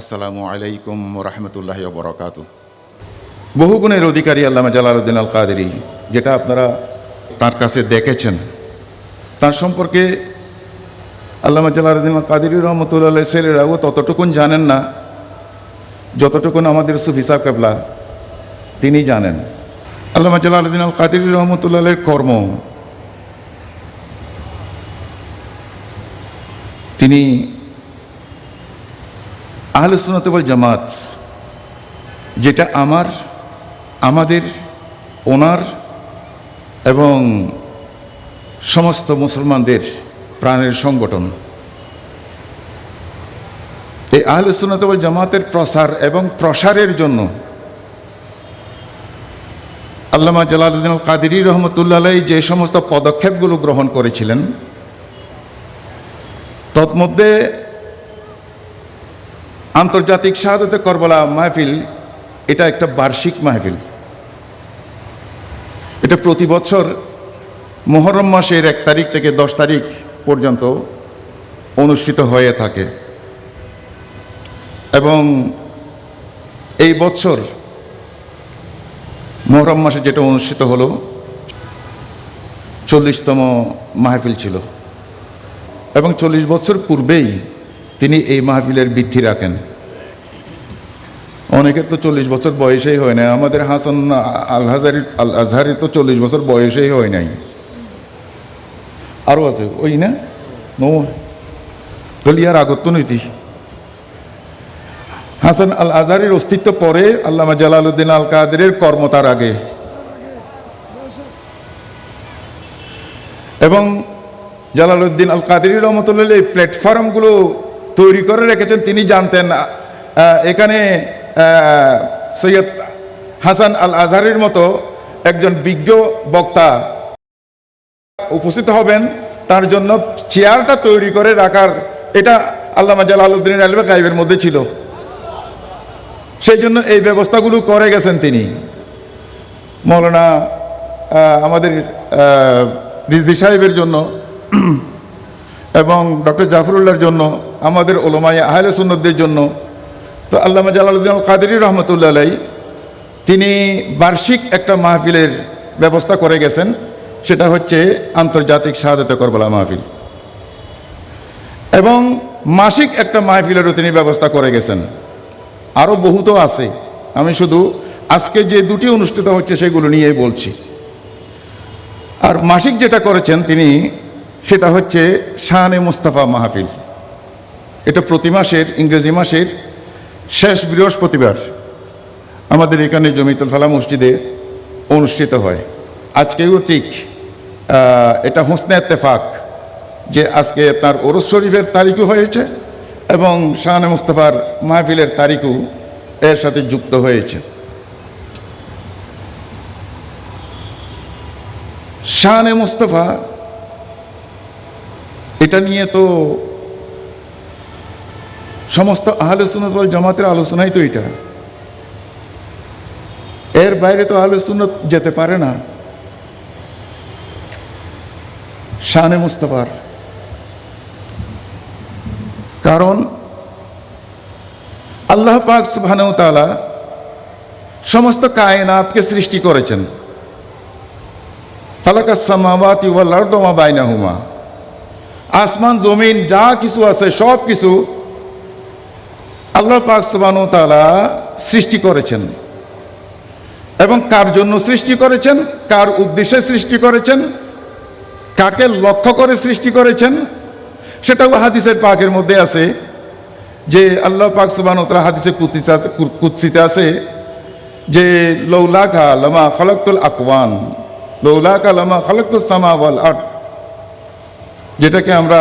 আসসালামু আলাইকুম রহমতুল্লাহ বরকাত বহুগুণের অধিকারী আল্লামা জালালউদ্দিন আল কাদেরি যেটা আপনারা তার কাছে দেখেছেন, তার সম্পর্কে আল্লামা জালালউদ্দিন আল কাদেরি রহমতুল্লাহ ছেলেরাও ততটুকুন জানেন না, যতটুকুন আমাদের সুফি সাহ কেবলা, তিনি জানেন। আল্লামা জালালউদ্দিন আল কাদেরি রহমতুল্লাহের কর্ম, তিনি আহলে সুন্নাত ওয়াল জামাত, যেটা আমার, আমাদের, ওনার এবং সমস্ত মুসলমানদের প্রাণের সংগঠন। এই আহলে সুন্নাত ওয়াল জামাতের প্রসার এবং প্রসারের জন্য আল্লামা জালালউদ্দিন আল কাদিরি রহমতুল্লাহ যে সমস্ত পদক্ষেপগুলো গ্রহণ করেছিলেন, তৎমধ্যে আন্তর্জাতিক শাহাদতে করবলা মাহফিল, এটা একটা বার্ষিক মাহফিল। এটা প্রতি বছর মোহরম মাসের এক তারিখ থেকে দশ তারিখ পর্যন্ত অনুষ্ঠিত হয়ে থাকে। এবং এই বছর মোহরম মাসে যেটা অনুষ্ঠিত হলো, চল্লিশতম মাহফিল ছিল। এবং চল্লিশ বছর পূর্বেই তিনি এই মাহফিলের বৃদ্ধি রাখেন। অনেকের তো চল্লিশ বছর বয়সেই হয় না আমাদের হাসান আল হাজারি আল আজহারি তো চল্লিশ বছর বয়সেই হয় নাই। আরও আছে, ওই না? নৌ দলিয়ার আগত্য নীতি হাসান আল আজহারির অস্তিত্ব পরে আল্লামা জালালউদ্দিন আল কাদেরের কর্ম তার আগে। এবং জালালউদ্দিন আল কাদেরি রহমতুল্লাহ এই প্ল্যাটফর্মগুলো তৈরি করে রেখেছেন, তিনি জানতেন এখানে সৈয়দ হাসান আল আজহারের মতো একজন বিজ্ঞ বক্তা উপস্থিত হবেন, তার জন্য চেয়ারটা তৈরি করে রাখার, এটা আল্লামা জালালউদ্দিন আলবে গাইবের মধ্যে ছিল। সেই জন্য এই ব্যবস্থাগুলো করে গেছেন তিনি। মৌলানা আমাদের রিজভি সাহেবের জন্য, এবং ডক্টর জাফরুল্লাহর জন্য আমাদের ওলমাই আহলে সুন্নতদের জন্য। তো আল্লামা জালালউদ্দিন আল কাদেরি রহমতুল্লাহ আলাই তিনি বার্ষিক একটা মাহফিলের ব্যবস্থা করে গেছেন। সেটা হচ্ছে আন্তর্জাতিক শাহাদত করবলা মাহফিল। এবং মাসিক একটা মাহফিলেরও তিনি ব্যবস্থা করে গেছেন। আরও বহুত আছে। আমি শুধু আজকে যে দুটি অনুষ্ঠিত হচ্ছে সেগুলো নিয়েই বলছি। আর মাসিক যেটা করেছেন তিনি, সেটা হচ্ছে শাহানে মুস্তাফা মাহফিল। এটা প্রতি মাসের, ইংরেজি মাসের শেষ বৃহস্পতিবার আমাদের এখানে জমিতুল ফালা মসজিদে অনুষ্ঠিত হয়। আজকেও ঠিক এটা হোসনে এত্তেফাক যে আজকে তার ওরস শরীফের তারিখও হয়েছে এবং শাহানে মুস্তাফার মাহফিলের তারিখও এর সাথে যুক্ত হয়েছে। শাহানে মুস্তফা, এটা নিয়ে তো সমস্ত আহলে সুন্নত ওয়াল জামাতের আলোচনাই তো এটা। এর বাইরে তো আহলে সুন্নত যেতে পারে না। শানে মুস্তফার। কারণ আল্লাহ পাক সুবহানাহু তাআলা সমস্ত কায়নাতকে সৃষ্টি করেছেন। ফালাকা সামাওয়াতি ওয়াল আরদু মা বাইনাহুমা। আসমান, জমিন, যা কিছু আছে সব কিছু আল্লাহ পাক সুবহানাহু তাআলা সৃষ্টি করেছেন। এবং কার জন্য সৃষ্টি করেছেন? কার উদ্দেশ্যে সৃষ্টি করেছেন? কাকে লক্ষ্য করে সৃষ্টি করেছেন? সেটাও হাদিসের পাকের মধ্যে আছে যে আল্লাহ পাক সুবহানাহু ওয়া তাআলা হাদিসে কুদসিতে আছে কুদসিতে আছে যে লৌলাকা লামা খালাকতুল আকওয়ান লৌলাকা লামা খালাকতুস সামা ওয়াল আরদ। যেটাকে আমরা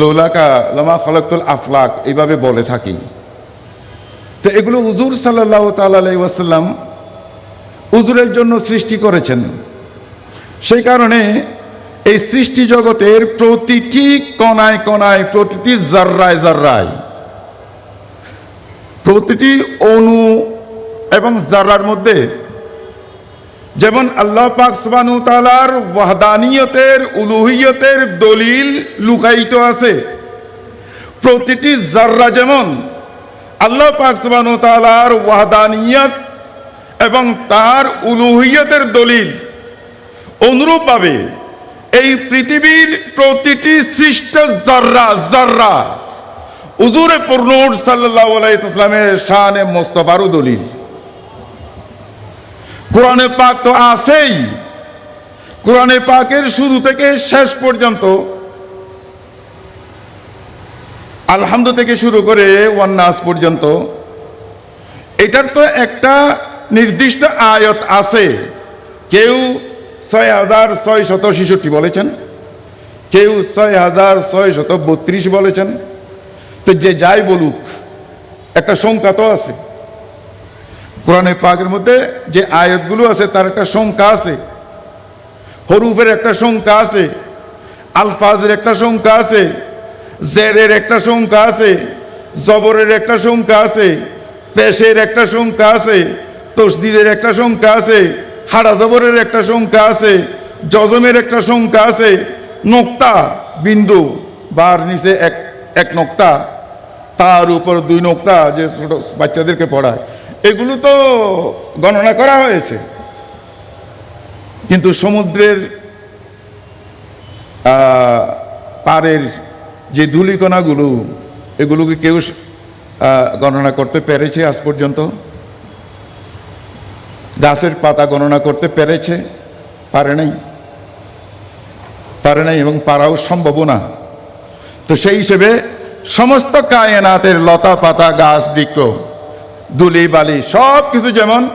লৌলাকা লামা খালাকতুল আফলাক এইভাবে বলে থাকি। তো এগুলো হুজুর সাল্লাহ তালাই ওয়াসাল্লাম হুজুরের জন্য সৃষ্টি করেছেন। সেই কারণে এই সৃষ্টি জগতের প্রতিটি কণায় কণায় প্রতিটি জার্রায় জার্রায়, প্রতিটি অণু এবং জার্রার মধ্যে যেমন আল্লাহ পাক সুবানু তালার ওয়াহদানিয়তের, উলুহিয়তের দলিল লুকায়িত আছে। প্রতিটি জাররা যেমন আল্লাহ পাক সুবহানাহু ওয়া তাআলার ওয়াহদানিয়ত এবং তার উলুহিয়তের দলিল অনুরূপভাবে এই পৃথিবীর প্রতিটি সৃষ্ট জাররা জাররা উজুরে পূর্ণুর সাল্লাহ আলাইসলামের শানে মোস্তফারু দলিল। কোরআনে পাক তো আছেই। কোরআনে পাকের শুরু থেকে শেষ পর্যন্ত আলহামদু থেকে শুরু করে ওয়ান্নাস পর্যন্ত এটার তো একটা নির্দিষ্ট আয়ত আছে। কেউ ছয় হাজার ছয় শত ছেষট্টি বলেছেন, কেউ ছয় হাজার ছয় শত বত্রিশ বলেছেন। তো যে যাই বলুক, একটা সংখ্যা তো আছে। কোরআনে পাকের মধ্যে যে আয়াতগুলো আছে, তার একটা সংখ্যা আছে। হরুফের একটা সংখ্যা আছে, আলফাজের একটা সংখ্যা আছে জেরের একটা সংখ্যা আছে, জবরের একটা সংখ্যা আছে, পেশের একটা সংখ্যা আছে, তসদিদের একটা সংখ্যা আছে, হাড়া জবরের একটা সংখ্যা আছে, জজমের একটা সংখ্যা আছে, নোক্তা, বিন্দু, বার নিচে এক এক নোক্তা। তার উপর দুই নোক্তা, যে ছোট বাচ্চাদেরকে পড়ায়। এগুলো তো গণনা করা হয়েছে। কিন্তু সমুদ্রের পাড়ের যে ধূলিকণাগুলো, এগুলোকে কেউ গণনা করতে পেরেছে আজ পর্যন্ত? গাছের পাতা গণনা করতে পেরেছে? পারে নাই? পারে নাই এবং পারাও সম্ভব না। তো সেই হিসেবে সমস্ত কায়নাতের লতা পাতা গাছ বৃক্ষ দুলি বালি, সব কিছু যেমন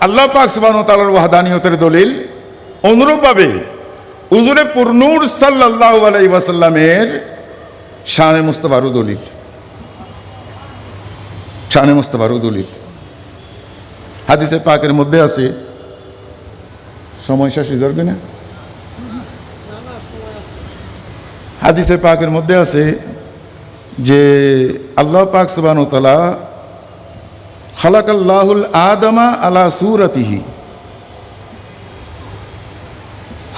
আল্লাহ পাক সুবাহ তালার ওয়াহাদানিয়তের দলিল, অনুরূপভাবে উজুরে পুরনুর সাল্লাহ আলাই ওয়াসাল্লামের শানে মুস্তফারু দলিল। শানে মুস্তফারু দলিল। হাদিসে পাকের মধ্যে আছে, সময় শেষ যাবে না হাদিসে পাকের মধ্যে আছে যে আল্লাহ পাক সুবান তালা খালাকাল্লাহুল আদমা আলা সুরতিহি।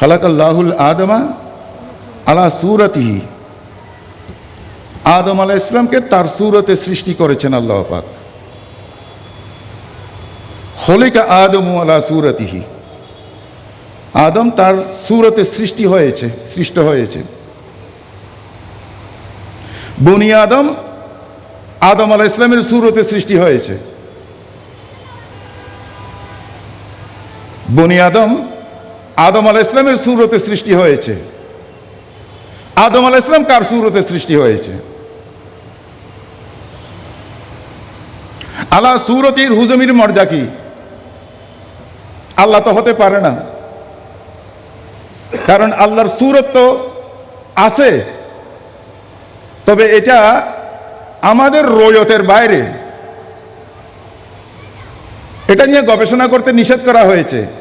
খালাকাল্লাহুল আদমা আলা সুরতিহি। আদম আলাহ ইসলামকে তার সুরতে সৃষ্টি করেছেন আল্লাহ পাক। হলিকা আদম আলা সুরতিহি। আদম তার সুরতে সৃষ্টি হয়েছে, সৃষ্ট হয়েছে। বনি আদম আদম আলাহ ইসলামের সুরতে সৃষ্টি হয়েছে। বনি আদম আদম আলাহ ইসলামের সুরতে সৃষ্টি হয়েছে। আদম আল ইসলাম কার সুরতে সৃষ্টি হয়েছে? আল্লাহ সুরতির হুজমির মর্যা কি? আল্লাহ তো হতে পারে না। কারণ আল্লাহর সুরত তো আছে। তবে এটা আমাদের রয়তের বাইরে। এটা নিয়ে গবেষণা করতে নিষেধ করা হয়েছে।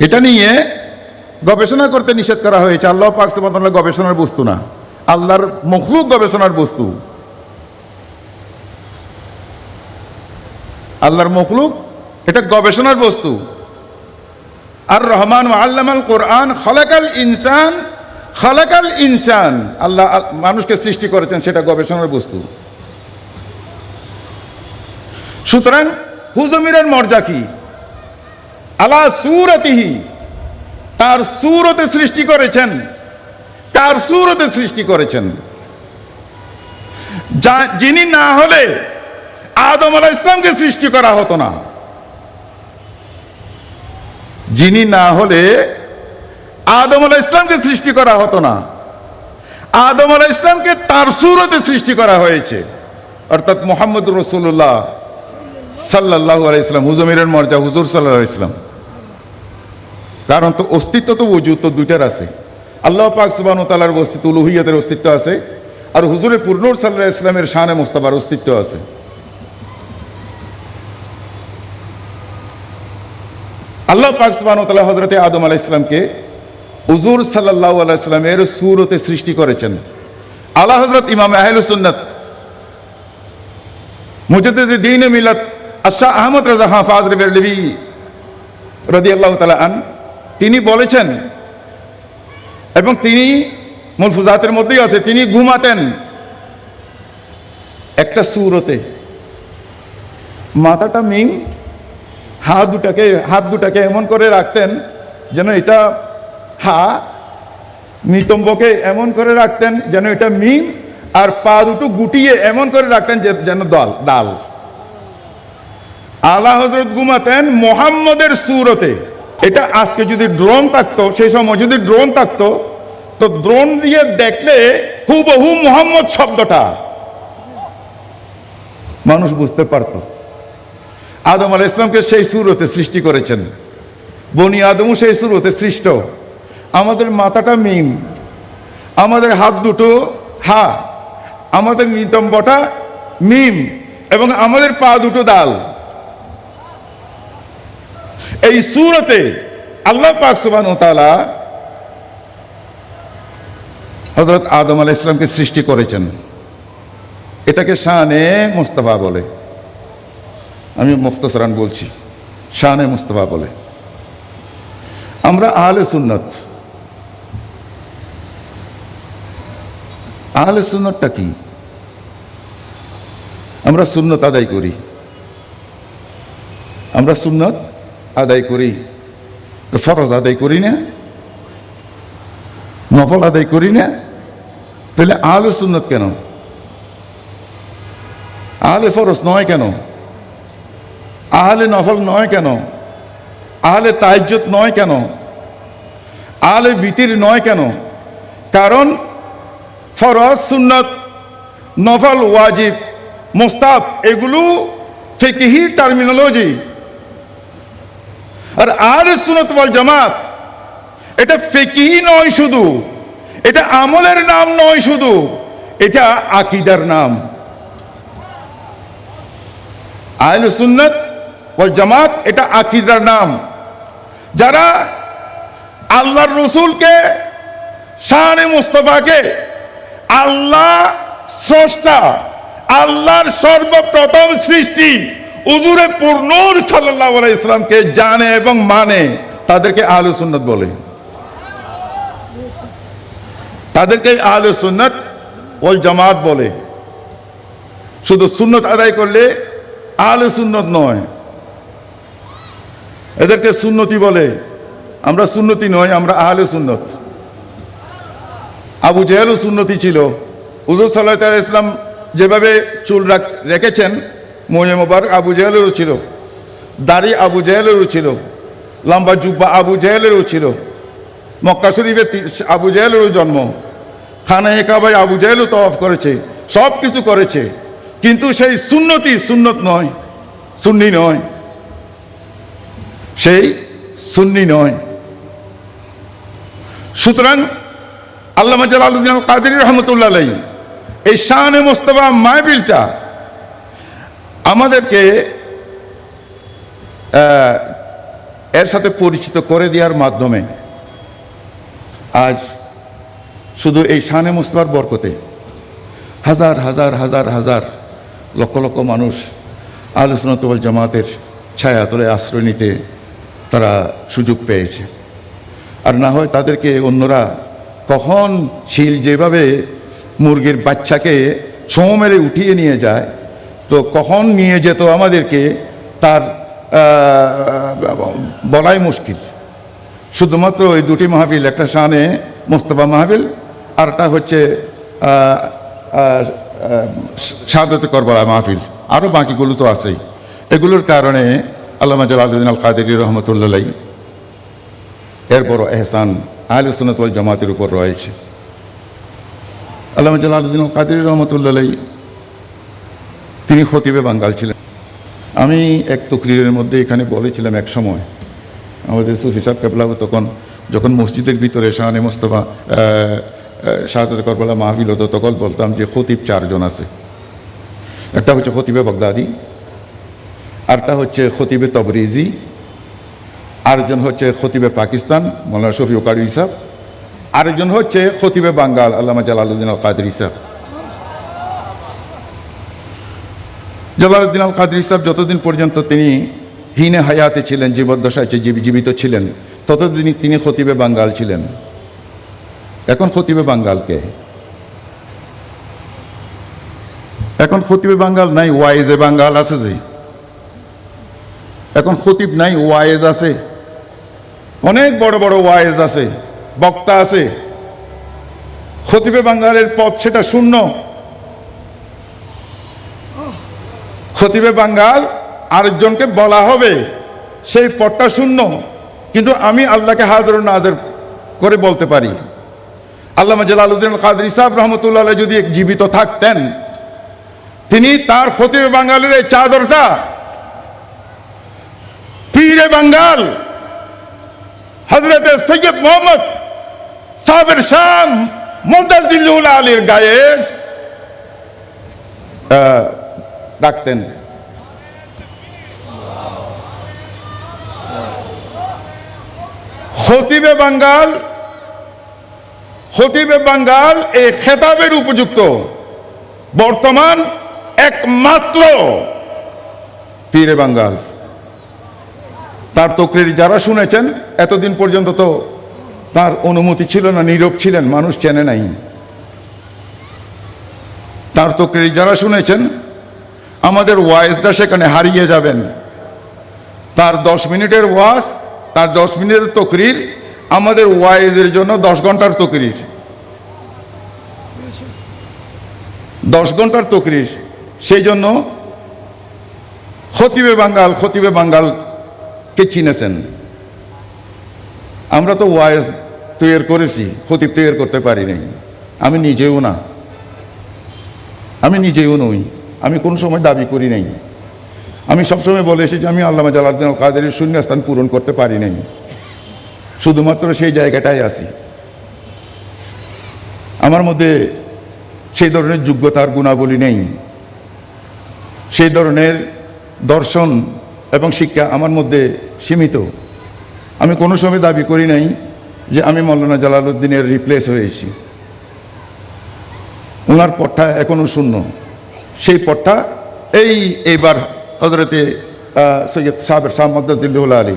এটা নিয়ে গবেষণা করতে নিষেধ করা হয়েছে। আল্লাহ পাক সুবহানাহু গবেষণার বস্তু না। আল্লাহর মখলুক গবেষণার বস্তু। আল্লাহর মখলুক, এটা গবেষণার বস্তু। আর রহমান আল্লামাল কোরআন, খলাকাল ইনসান, খালাকাল ইনসান। আল্লাহ মানুষকে সৃষ্টি করেছেন, সেটা গবেষণার বস্তু। সুতরাং হুজমিরের মর্যা কি? আলা সুরতিহি, তার সুরতে সৃষ্টি করেছেন। কার সুরতে সৃষ্টি করেছেন। যিনি না হলে আদম আলা ইসলামকে সৃষ্টি করা হতো না। যিনি না হলে আদম আলাহ ইসলামকে সৃষ্টি করা হতো না। আদম আলাহ ইসলামকে তার সুরতে সৃষ্টি করা হয়েছে। অর্থাৎ মোহাম্মদ রসুল্লাহ সাল্লাহ ইসলাম হুজমিরের মর্যা হুজুর সাল্লাহ ইসলাম কারণ তো অস্তিত্ব তো উজুদ তো দুইটার আছে। আল্লাহ পাক সুবান তালার অস্তিত্ব, উলুহিয়তের অস্তিত্ব আছে আর হুজুরে পূর্ণুর সাল্লাহ ইসলামের শানে মোস্তাবার অস্তিত্ব আছে। আল্লাহ পাক সুবান তালা হজরতে আদম আলাহ ইসলামকে হুজুর সাল্লাহ আলাইস্লামের সুরতে সৃষ্টি করেছেন। আল্লাহ হজরত ইমাম আহল সুন্নত মুজদ্দিদ দিন মিলাত আশাহ আহমদ রাজা হাফাজ রেবেরলিবি রদি আল্লাহ তালা আন তিনি বলেছেন, এবং তিনি মুলফুজাতের মধ্যেই আছে, তিনি ঘুমাতেন। একটা সুরতে। মাথাটা মিং, হাত দুটাকে হাত দুটাকে এমন করে রাখতেন, যেন এটা হা, নিতম্বকে এমন করে রাখতেন, যেন এটা মিং, আর পা দুটো গুটিয়ে এমন করে রাখতেন, যে- যেন দল, ডাল। আলা হজরত ঘুমাতেন মোহাম্মদের সুরতে। এটা আজকে যদি ড্রোন থাকতো, সেই সময় যদি ড্রোন থাকতো, তো ড্রোন দিয়ে দেখলে হুবহু মোহাম্মদ শব্দটা। মানুষ বুঝতে পারত। আদম আল ইসলামকে সেই সুরতে সৃষ্টি করেছেন। বনি আদমও সেই সুরতে সৃষ্ট। আমাদের মাথাটা মিম আমাদের হাত দুটো হা। আমাদের নিতম্বটা মিম। এবং আমাদের পা দুটো দাল। এই সুরতে আল্লাহ পাক সুবান তালা হজরত আদম আলাহ ইসলামকে সৃষ্টি করেছেন। এটাকে শানে মুস্তফা বলে। আমি মুখতসরান বলছি, শানে মুস্তফা বলে। আমরা আহলে সুন্নত। আহলে সুন্নতটা কি? আমরা সুন্নত আদায় করি। আমরা সুন্নত আদায় করি। তো ফরজ আদায় করি না? নফল আদায় করি না? তাহলে আহলে সুন্নত কেন? আহলে ফরজ নয় কেন? আহলে নফল নয় কেন? আহলে তাইজ্জত নয় কেন? আহলে বিতির নয় কেন? কারণ ফরজ, সুন্নত, নফল, ওয়াজিব মোস্তাব এগুলো ফেকিহি টার্মিনোলজি আর আর সুনত বল জামাত, এটা ফেকিহি নয় শুধু, এটা আমলের নাম নয় শুধু, এটা আকিদার নাম। আহলে সুন্নত ওয়াল জামাত, এটা আকিদার নাম। যারা আল্লাহর রসুলকে শাহানে মুস্তফাকে, আল্লাহ স্রষ্টা, আল্লাহর সর্বপ্রথম সৃষ্টি উজুরে পূর্ণর সাল্লাহ ইসলামকে জানে এবং মানে। তাদেরকে আহলে সুন্নত বলে। তাদেরকে আহলে সুন্নত ওল জামাত বলে। শুধু সুন্নত আদায় করলে আহলে সুন্নত নয়। এদেরকে সুন্নতি বলে। আমরা সুন্নতি নয়, আমরা আহলে সুন্নত। আবু জেহেলও সুন্নতি ছিল। হুজুর সাল্লাহ ইসলাম যেভাবে চুল রাখ- রেখেছেন মনে মোবারক আবু জেহেলেরও ছিল। দাড়ি আবু জেহেলেরও ছিল। লম্বা জুব্বা আবু জেহেলেরও ছিল। মক্কা শরীফে আবু জেহেলেরও জন্ম। খানা একাবাই আবু জেহেলও তওয়াফ করেছে, সব কিছু করেছে। কিন্তু সেই সুন্নতি সুন্নত নয়, সুন্নি নয়। সেই সুন্নি নয়। সুতরাং আল্লামা জালালুদ্দিন আল কাদের রহমতুল্লাহ এই শাহানে মোস্তফা মাহবিলটা আমাদেরকে এর সাথে পরিচিত করে দেওয়ার মাধ্যমে আজ শুধু এই শানে মোস্তফার বরকতে হাজার হাজার হাজার হাজার লক্ষ লক্ষ মানুষ আলোচনাতল জামাতের ছায়া তোলে আশ্রয় নিতে তারা সুযোগ পেয়েছে। আর না হয় তাদেরকে অন্যরা কখন শিল যেভাবে মুরগির বাচ্চাকে ছোঁ মেরে উঠিয়ে নিয়ে যায় তো কখন নিয়ে যেত আমাদেরকে তার বলাই মুশকিল। শুধুমাত্র ওই দুটি মাহফিল, একটা শানে মোস্তফা মাহফিল আরটা হচ্ছে শাহাদত করবলা মাহফিল। আরও বাকিগুলো তো আছেই। এগুলোর কারণে আল্লামা জালালুদ্দিন আল কাদের রহমতুল্লাহ এর বড় এহসান, আহলে সুন্নত জামাতের উপর রয়েছে। আল্লামা জালালুদ্দিন আল কাদের রহমতুল্লাহ তিনি খতিবে বাঙ্গাল ছিলেন। আমি এক তকরিরের মধ্যে এখানে বলেছিলাম এক সময়, আমাদের সুফি সাহেব কেবলাও তখন, যখন মসজিদের ভিতরে শাহানে মোস্তফা শাহাদত করবলা মাহবিল হতো, তখন বলতাম যে খতিব চারজন আছে। একটা হচ্ছে খতিবে বগদাদি আরটা হচ্ছে খতিবে তবরিজি, আরেকজন হচ্ছে খতিবে পাকিস্তান, মৌলানা শফি ওকারি ইসাব আরেকজন হচ্ছে খতিবে বাঙ্গাল, আল্লামা জালালুদ্দিন আল কাদের ইসাব জালালুদ্দিন আল কাদের ইসাব যতদিন পর্যন্ত তিনি হিনে হায়াতে ছিলেন, জীবদ্দশায় জীবিত ছিলেন ততদিন তিনি খতিবে বাঙ্গাল ছিলেন। এখন খতিবে বাঙ্গালকে এখন খতিবে বাঙ্গাল নাই, ওয়াইজে বাঙ্গাল আছে যে। এখন খতিব নাই, ওয়াইজ আছে। অনেক বড় বড় ওয়াইজ আছে, বক্তা আছে। খতিবে বাঙ্গালের পথ সেটা শূন্য। খতিবে বাঙ্গাল আরেকজনকে বলা হবে। সেই পথটা শূন্য। কিন্তু আমি আল্লাহকে হাজর নাজর করে বলতে পারি। আল্লামা জালালউদ্দিন কাদের ইসাব রহমতুল্লাহ যদি জীবিত থাকতেন, তিনি তার খতিবে বাঙ্গালের এই চাদরটা পীরে বাঙ্গাল হজরত সৈয়দ মোহাম্মদ সাবের শাম মুদাজিল্লুল আলীর গায়ে রাখতেন খতিবে বাঙ্গাল খতিবে বাঙ্গাল এই খেতাবের উপযুক্ত। বর্তমান একমাত্র পীরে বাঙ্গাল। তার তকরির যারা শুনেছেন, এতদিন পর্যন্ত তো তার অনুমতি ছিল না, নীরব ছিলেন, মানুষ চেনে নাই। তার তকরির যারা শুনেছেন আমাদের ওয়াইজটা সেখানে হারিয়ে যাবেন। তার দশ মিনিটের ওয়াজ, তার দশ মিনিটের তকরির, আমাদের ওয়াইজের জন্য দশ ঘণ্টার তকরির। দশ ঘণ্টার তকরির, সেই জন্য খতিবে বাঙ্গাল, খতিবে বাঙ্গালকে চিনেছেন। আমরা তো ওয়াইজ তৈরি করেছি, খতিব তৈরি করতে পারি নাই। আমি নিজেও না। আমি নিজেও নই। আমি কোনো সময় দাবি করি নাই। আমি সবসময় বলে এসেছি, আমি আল্লামা জালাউদ্দিন আল কাদের শূন্যস্থান পূরণ করতে পারি নাই। শুধুমাত্র সেই জায়গাটাই আছি। আমার মধ্যে সেই ধরনের যোগ্যতার গুণাবলী নেই। সেই ধরনের দর্শন এবং শিক্ষা আমার মধ্যে সীমিত। আমি কোনো সময় দাবি করি নাই যে আমি মৌলানা জালালউদ্দিনের রিপ্লেস হয়েছি। ওনার পট্টা এখনও শূন্য। সেই পট্টা এই এইবার হজরতে সৈয়দ সাহেবের শাহ মদ্দাজিল্লুল আলী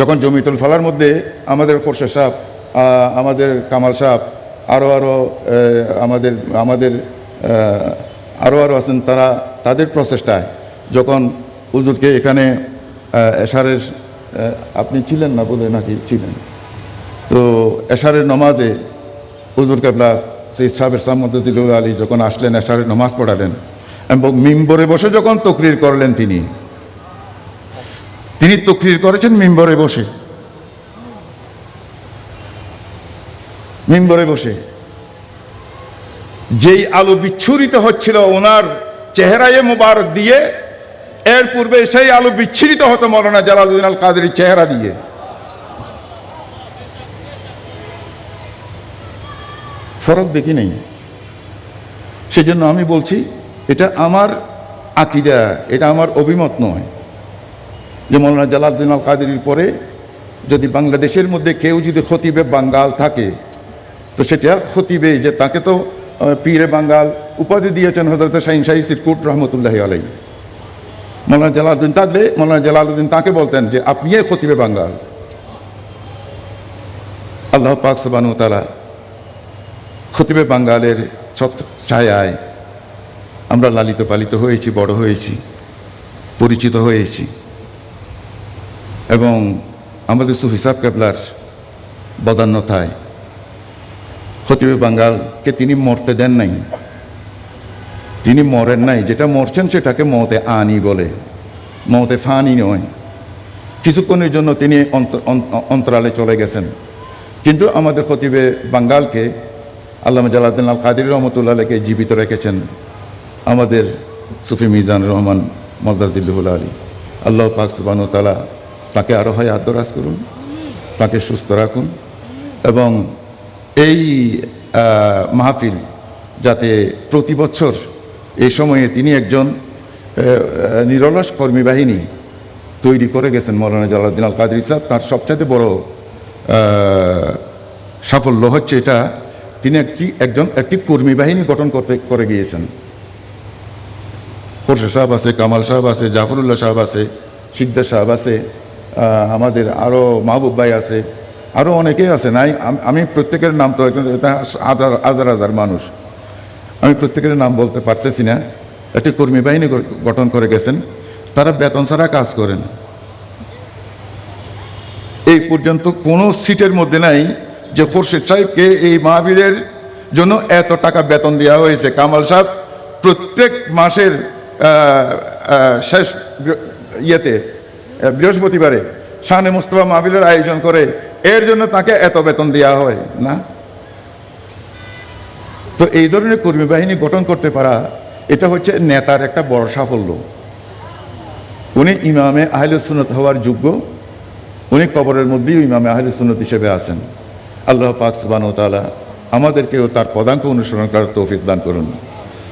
যখন জমিতুল ফালার মধ্যে আমাদের খোরশেদ সাহ আমাদের কামাল সাহ আরও আরও আমাদের আমাদের আরও আরও আছেন, তারা তাদের প্রচেষ্টায় যখন হুজুরকে এখানে এশারের আপনি ছিলেন না বলে নাকি ছিলেন? তো এশারের নমাজে হুজুর কেবলা সেই সাহেবের সাহমদুল আলী যখন আসলেন, এশারের নমাজ পড়ালেন এবং মিম্বরে বসে যখন তকরির করলেন তিনি তিনি তকরির করেছেন মিম্বরে বসে। মিম্বরে বসে। যেই আলো বিচ্ছুরিত হচ্ছিল ওনার চেহারায় মোবারক দিয়ে, এর পূর্বে সেই আলো বিচ্ছুরিত হতো মৌলানা জালালুদ্দিন আল কাদের চেহারা দিয়ে। ফরক দেখি নেই। সেজন্য আমি বলছি এটা আমার আকিদা, এটা আমার অভিমত নয়। যে মৌলানা জালালউদ্দিন আল কাদেরির পরে যদি বাংলাদেশের মধ্যে কেউ যদি খতিবে বাঙ্গাল থাকে, তো সেটা খতিবে যে তাকে তো পীরে বাঙ্গাল উপাধি দিয়েছেন হজরত শাহিন শাহী সিরকুট রহমতুল্লাহ আলাই মৌলানা জালালউদ্দিন থাকলে মৌলানা জালালউদ্দিন তাকে বলতেন যে আপনি খতিবে বাঙ্গাল। আল্লাহ পাক সুবানু তালা খতিবে বাঙ্গালের ছত্র ছায়ায় আমরা লালিত পালিত হয়েছি, বড় হয়েছি, পরিচিত হয়েছি। এবং আমাদের সুহিসাব কেবলার বদান্যতায় খতিবে বাঙ্গালকে তিনি মরতে দেন নাই। তিনি মরেন নাই। যেটা মরছেন সেটাকে মতে আনি বলে, মতে ফানি নয়। কিছুক্ষণের জন্য তিনি অন্ত- অন্ত- অন্তরালে চলে গেছেন। কিন্তু আমাদের খতিবে বাঙ্গালকে আল্লাহ জালাউদ্দিন আল কাদির রহমতুল্লাহকে জীবিত রেখেছেন। আমাদের সুফি মিজান রহমান মদাজিল্লুল আলী। আল্লাহ পাক সুবানু তালা তাকে আরও হয় আদরাজ করুন, তাকে সুস্থ রাখুন এবং এই মাহফিল যাতে প্রতি বছর এই সময়ে তিনি একজন নিরলস কর্মী বাহিনী তৈরি করে গেছেন মৌলানা জালাউদ্দিন আল কাদের সাহেব। তার সবচাইতে বড় সাফল্য হচ্ছে এটা, তিনি একটি, একজন, একটি কর্মী বাহিনী গঠন করতে, করে গিয়েছেন। খোরশেদ সাহেব আছে, কামাল সাহেব আছে, জাফরুল্লাহ সাহেব আছে সিকদার সাহেব আছে আমাদের আরও মাহবুব ভাই আছে আরও অনেকেই আছে। নাই, আমি প্রত্যেকের নাম তো হাজার হাজার হাজার মানুষ। আমি প্রত্যেকের নাম বলতে পারতেছি না। একটি কর্মী বাহিনী গঠন করে গেছেন। তারা বেতন ছাড়া কাজ করেন। এই পর্যন্ত কোনো সিটের মধ্যে নাই যে খোরশেদ সাহেবকে এই মাহবীরের জন্য এত টাকা বেতন দেওয়া হয়েছে। কামাল সাহেব প্রত্যেক মাসের শেষ ইয়েতে বৃহস্পতিবারে শানে মুস্তফা মাহবিলের আয়োজন করে, এর জন্য তাকে এত বেতন দেওয়া হয়, না? তো এই ধরনের কর্মী বাহিনী গঠন করতে পারা, এটা হচ্ছে নেতার একটা বড় সাফল্য। উনি ইমামে আহলে সুনত হওয়ার যোগ্য, উনি কবরের মধ্যেই ইমামে আহলে সুন্নত হিসেবে আছেন। আল্লাহ পাক সুবান তাআলা আমাদেরকেও তার পদাঙ্ক অনুসরণ করার তৌফিক দান করুন।